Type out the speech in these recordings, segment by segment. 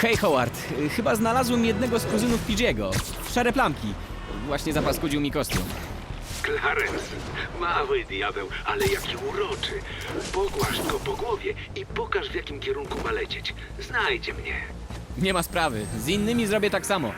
Hej Howard, chyba znalazłem jednego z kuzynów Pidge'ego. Szare plamki. Właśnie zapaskudził mi kostium. Clarence, mały diabeł, ale jaki uroczy. Pogłasz go po głowie i pokaż w jakim kierunku ma lecieć. Znajdzie mnie. Nie ma sprawy, z innymi zrobię tak samo.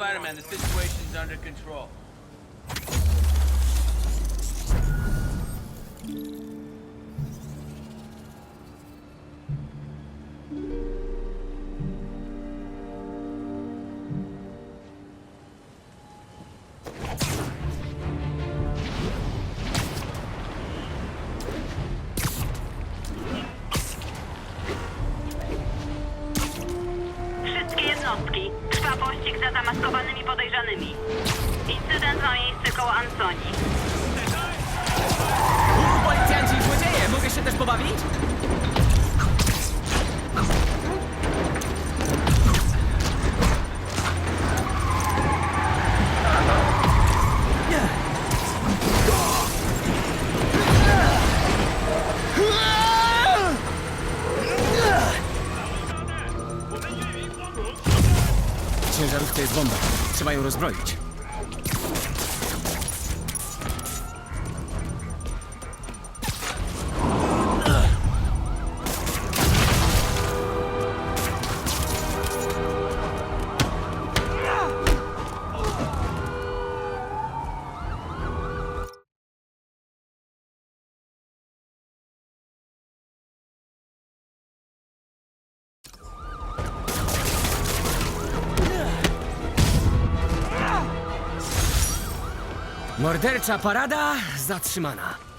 Spider-Man, the situation's under control. los Mordercza parada zatrzymana.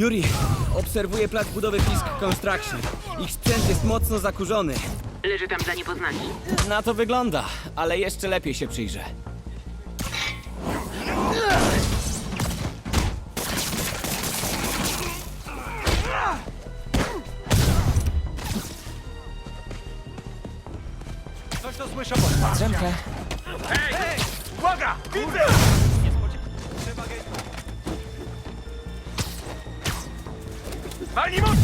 Yuri, obserwuję plac budowy Fisk Construction. Ich sprzęt jest mocno zakurzony. Leży tam za niepoznani. Na to wygląda, ale jeszcze lepiej się przyjrzę. Coś to słyszę, Drzemkę. Uwaga! Widzę! ¡Ánimo,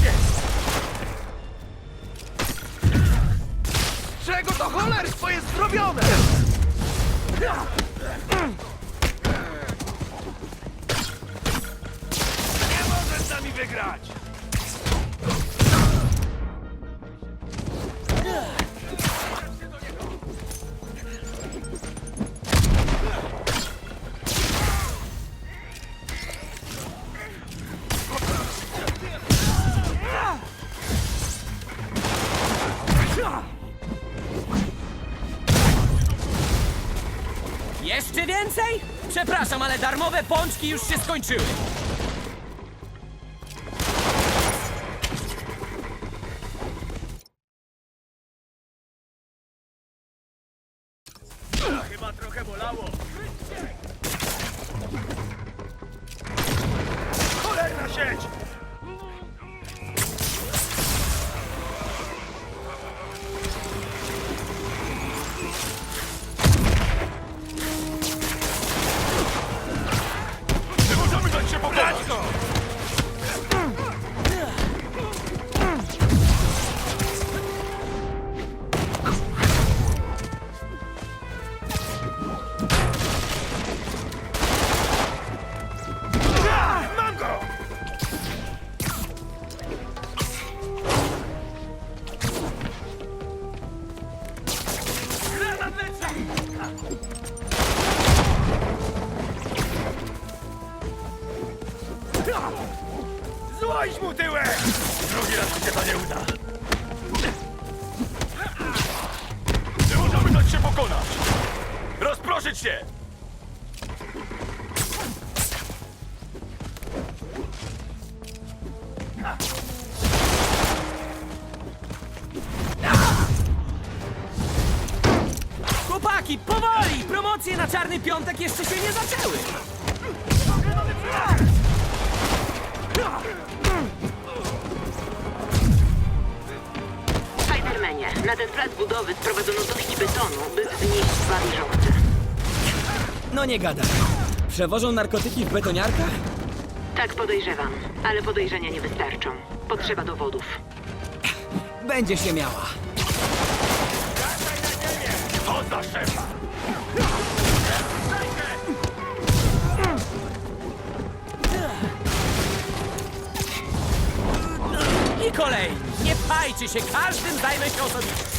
Jeszcze więcej? Przepraszam, ale darmowe pączki już się skończyły. Nie gadaj. Przewożą narkotyki w betoniarkach? Tak podejrzewam, ale podejrzenia nie wystarczą. Potrzeba dowodów. Będzie się miała. To za szefa! I kolej! Nie pajcie się, każdym zajmę się osobiście.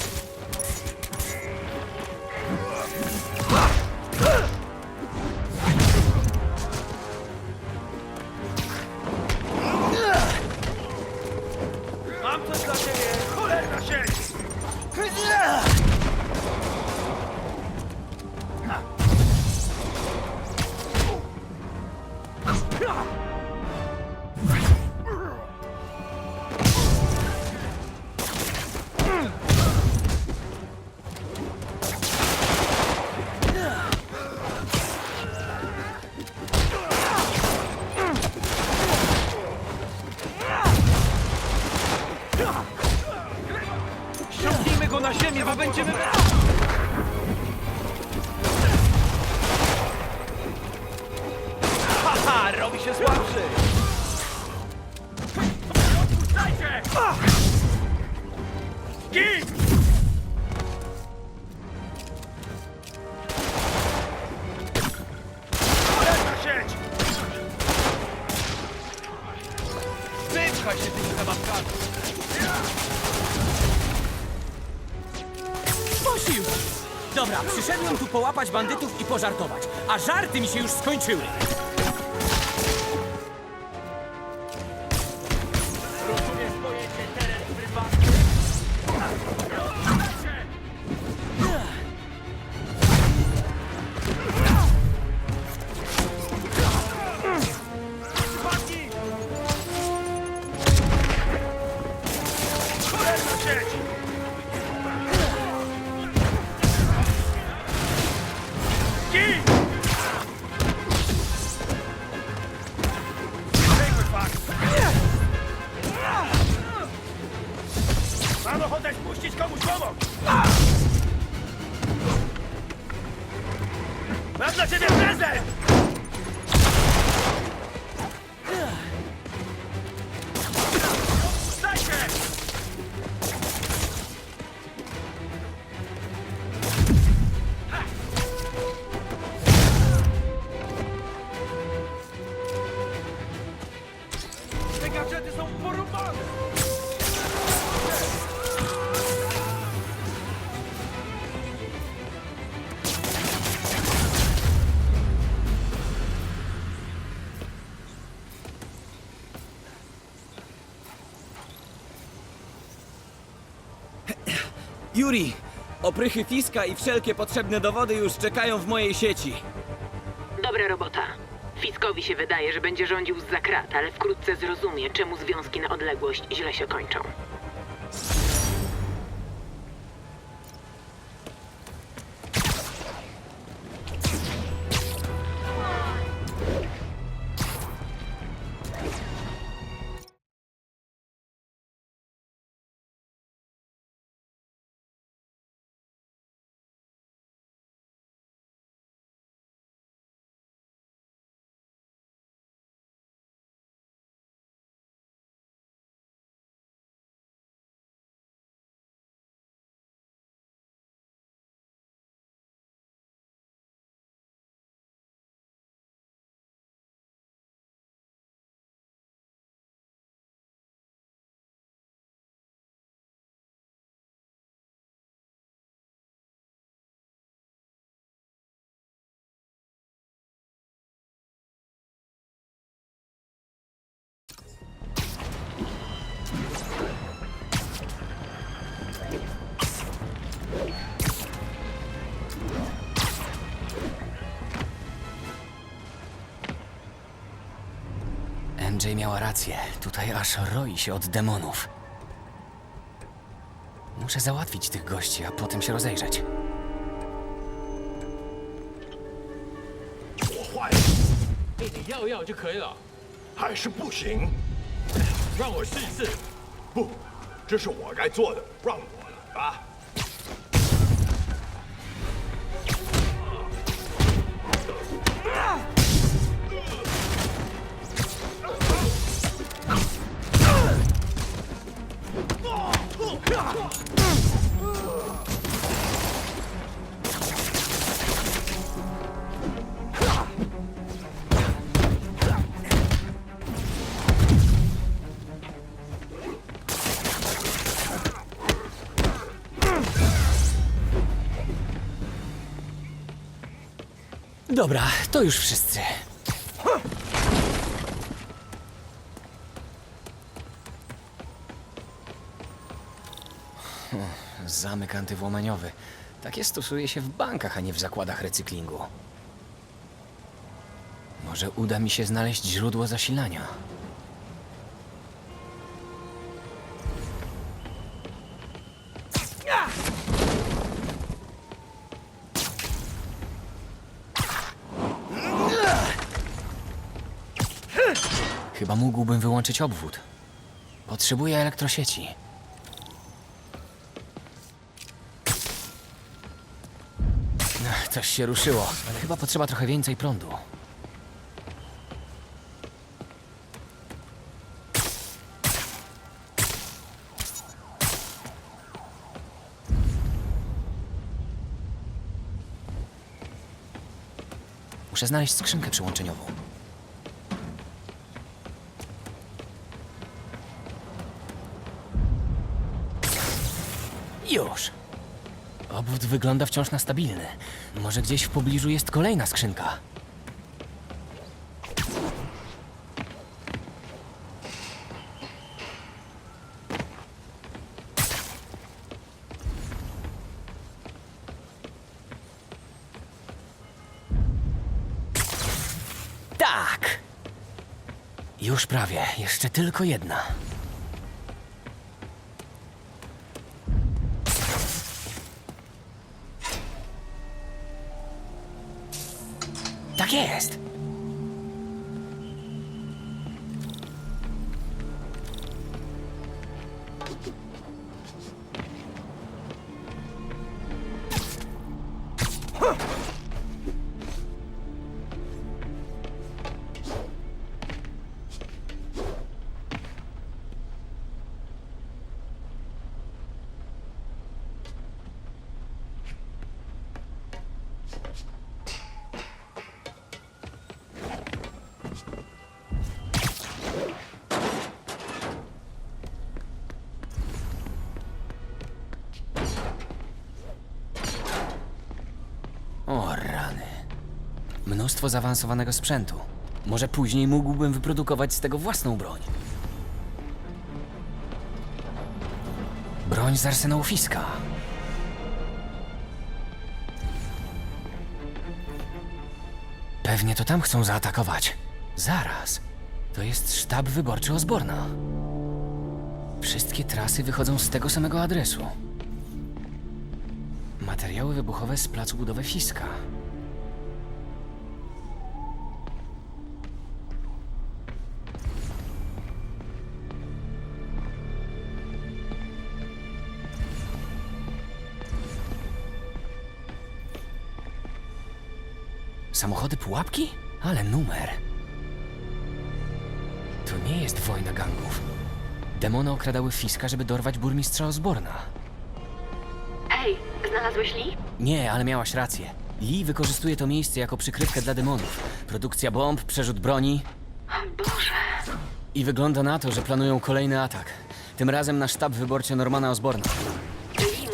Bandytów i pożartować, a żarty mi się już skończyły. Gadżety są porąbane! Yuri, oprychy Fiska i wszelkie potrzebne dowody już czekają w mojej sieci. Dobra robota. Fiskowi się wydaje, że będzie rządził z krat, ale wkrótce zrozumie, czemu związki na odległość źle się kończą. MJ miała rację. Tutaj aż roi się od demonów. Muszę załatwić tych gości, a potem się rozejrzeć. Dobra, to już wszyscy. Zamek antywłamaniowy. Takie stosuje się w bankach, a nie w zakładach recyklingu. Może uda mi się znaleźć źródło zasilania. Mógłbym wyłączyć obwód. Potrzebuję elektrosieci. Coś się ruszyło, ale chyba potrzeba trochę więcej prądu. Muszę znaleźć skrzynkę przyłączeniową. Już. Obwód wygląda wciąż na stabilny. Może gdzieś w pobliżu jest kolejna skrzynka. Tak! Już prawie, jeszcze tylko jedna. Tak Mnóstwo zaawansowanego sprzętu. Może później mógłbym wyprodukować z tego własną broń. Broń z arsenału Fiska. Pewnie to tam chcą zaatakować. Zaraz. To jest sztab wyborczy Osborna. Wszystkie trasy wychodzą z tego samego adresu. Materiały wybuchowe z placu budowy Fiska. Samochody pułapki? Ale numer. To nie jest wojna gangów. Demony okradały Fiska, żeby dorwać burmistrza Osborna. Ej, znalazłeś Lee? Nie, ale miałaś rację. Lee wykorzystuje to miejsce jako przykrywkę dla demonów. Produkcja bomb, przerzut broni Boże. i wygląda na to, że planują kolejny atak. Tym razem na sztab wyborczy Normana Osborna.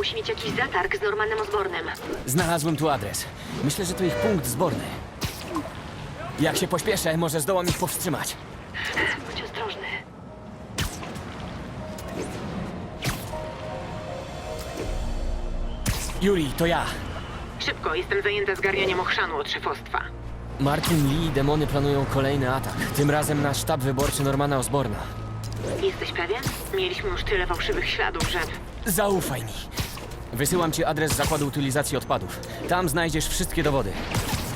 Musi mieć jakiś zatarg z Normanem Osbornem. Znalazłem tu adres. Myślę, że to ich punkt zborny. Jak się pośpieszę, może zdołam ich powstrzymać. Bądź ostrożny. Yuri, to ja. Szybko, jestem zajęta zgarnianiem ochrzanu od szefostwa. Martin Lee i demony planują kolejny atak. Tym razem na sztab wyborczy Normana Osborna. Jesteś pewien? Mieliśmy już tyle fałszywych śladów, że... Zaufaj mi. Wysyłam ci adres zakładu utylizacji odpadów. Tam znajdziesz wszystkie dowody.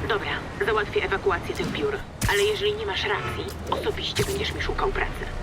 Dobra, załatwię ewakuację tych biur. Ale jeżeli nie masz racji, osobiście będziesz mi szukał pracy.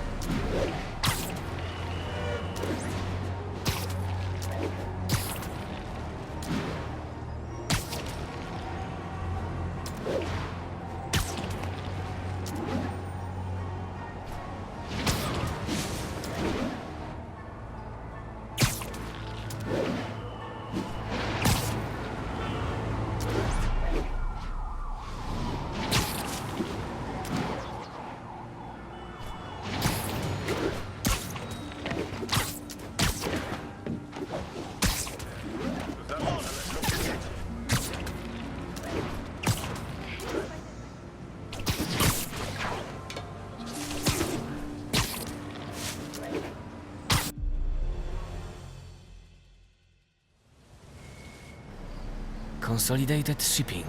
Consolidated Shipping.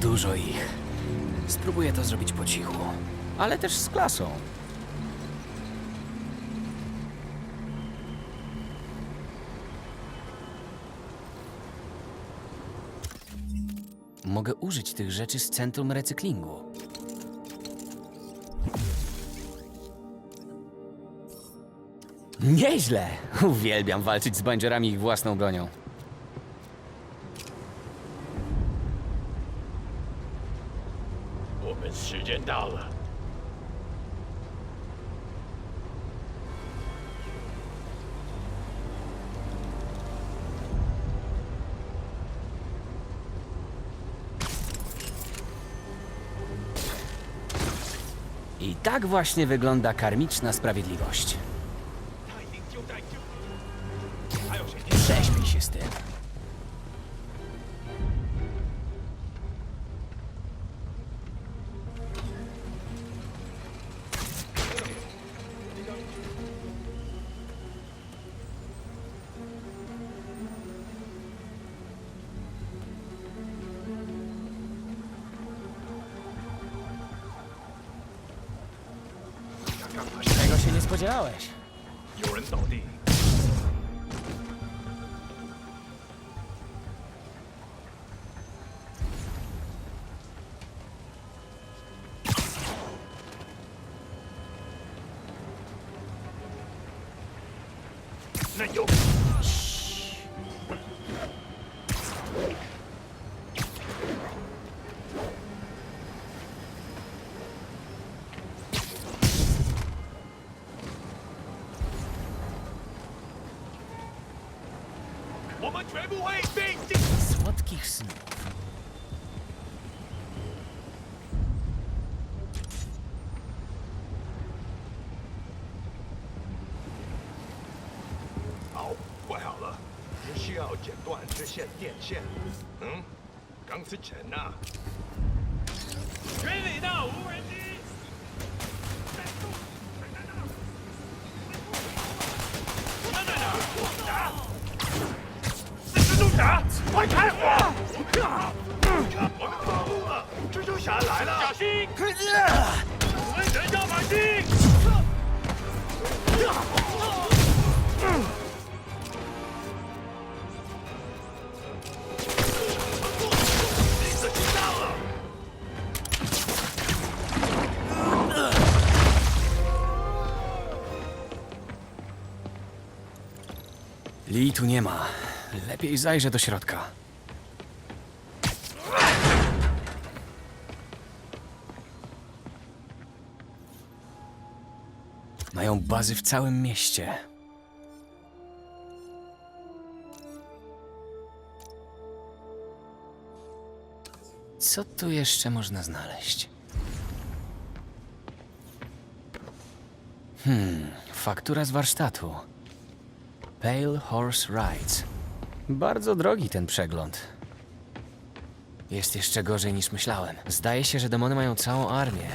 Dużo ich. Spróbuję to zrobić po cichu, ale też z klasą. Mogę użyć tych rzeczy z centrum recyklingu. Nieźle! Uwielbiam walczyć z bandziorami ich własną bronią. I tak właśnie wygląda karmiczna sprawiedliwość. 不知道我也是有人倒地 Słodkich snów. 好，怪好了，只需要剪断这线电线。嗯，钢丝城啊，全理道无人机。侠，快开火！我们暴露了，蜘蛛侠来了，小心！我们人要反击！你自己到了。Lee tu nie ma. Lepiej zajrzę do środka. Mają bazy w całym mieście. Co tu jeszcze można znaleźć? Hmm, faktura z warsztatu. Pale Horse Rides. Bardzo drogi ten przegląd. Jest jeszcze gorzej niż myślałem. Zdaje się, że demony mają całą armię.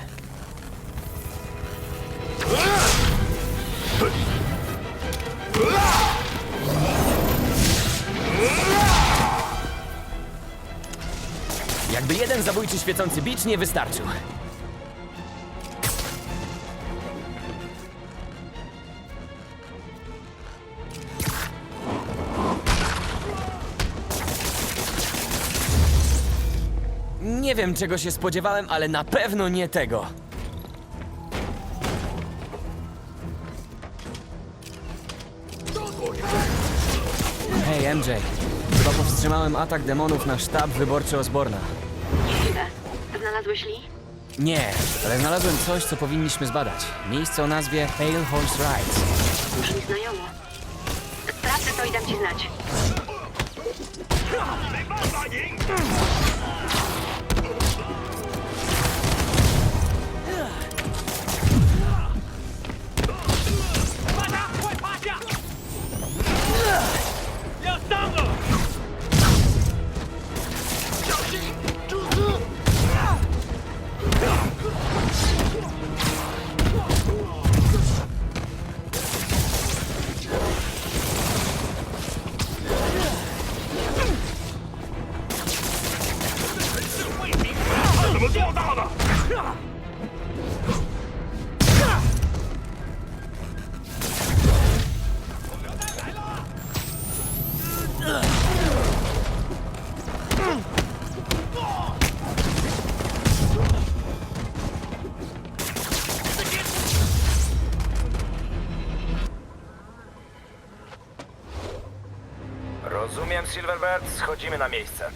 Jakby jeden zabójczy świecący bicz nie wystarczył. Nie wiem, czego się spodziewałem, ale na pewno nie tego. Hej, MJ. Chyba powstrzymałem atak demonów na sztab wyborczy Osborna. Chwilę. Znalazłeś Lee? Nie, ale znalazłem coś, co powinniśmy zbadać. Miejsce o nazwie Pale Horse Rides. Już mi znajomo. Sprawdzę to i dam ci znać. Silverbird, schodzimy na miejsce.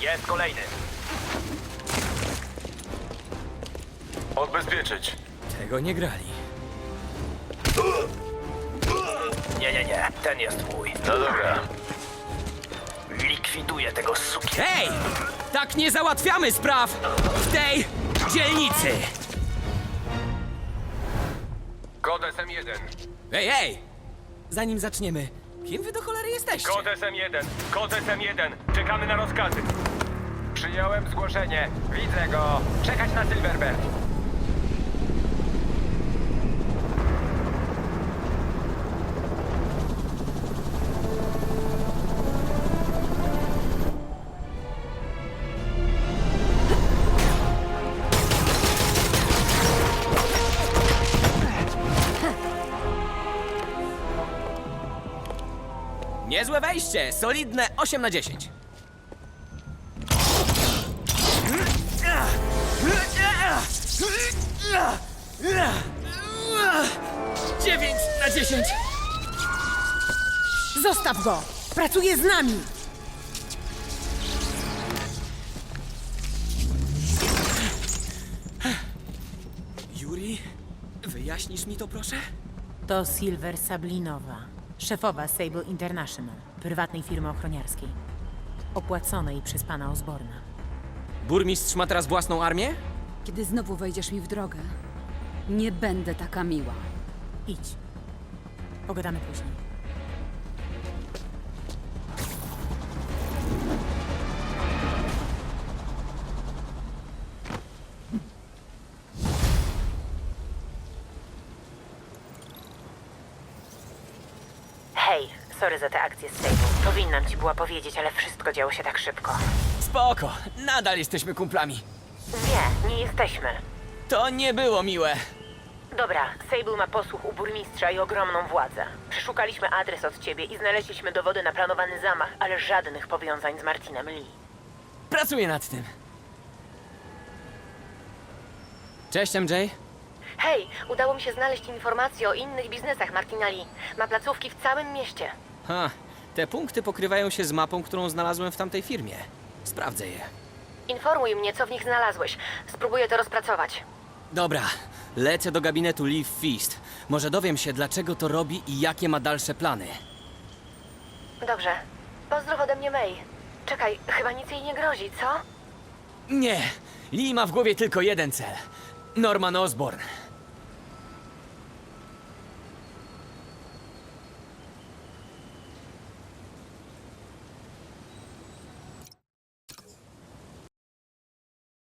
Jest kolejny. Odbezpieczyć. Tego nie grali. Nie, nie, nie, ten jest mój. No dobra. Likwiduję tego suki. Hej! Tak nie załatwiamy spraw w tej dzielnicy! Kod SM1. Ej, ej! Zanim zaczniemy, Kim wy do cholery jesteście? Kod SM1, kod SM1. Czekamy na rozkazy. Przyjąłem zgłoszenie. Widzę go. Czekać na Silverbird. Niezłe wejście, solidne 8 na 10. Dziewięć na 10. Zostaw go! Pracuje z nami! Yuri, wyjaśnisz mi to proszę? To Silver Sablinowa, szefowa Sable International, prywatnej firmy ochroniarskiej. Opłaconej przez pana Osborna. Burmistrz ma teraz własną armię? Kiedy znowu wejdziesz mi w drogę, nie będę taka miła. Idź. Pogadamy później. Sorry za tę akcję z Sable. Powinnam ci była powiedzieć, ale wszystko działo się tak szybko. Spoko, nadal jesteśmy kumplami. Nie, nie jesteśmy. To nie było miłe. Dobra, Sable ma posłuch u burmistrza i ogromną władzę. Przeszukaliśmy adres od ciebie i znaleźliśmy dowody na planowany zamach, ale żadnych powiązań z Martinem Lee. Pracuję nad tym. Cześć, MJ. Hej, udało mi się znaleźć informacje o innych biznesach Martina Lee. Ma placówki w całym mieście. Ha, te punkty pokrywają się z mapą, którą znalazłem w tamtej firmie. Sprawdzę je. Informuj mnie, co w nich znalazłeś. Spróbuję to rozpracować. Dobra, lecę do gabinetu Leaf Feast. Może dowiem się, dlaczego to robi i jakie ma dalsze plany. Dobrze. Pozdrów ode mnie May. Czekaj, chyba nic jej nie grozi, co? Nie, Lee ma w głowie tylko jeden cel. Norman Osborn.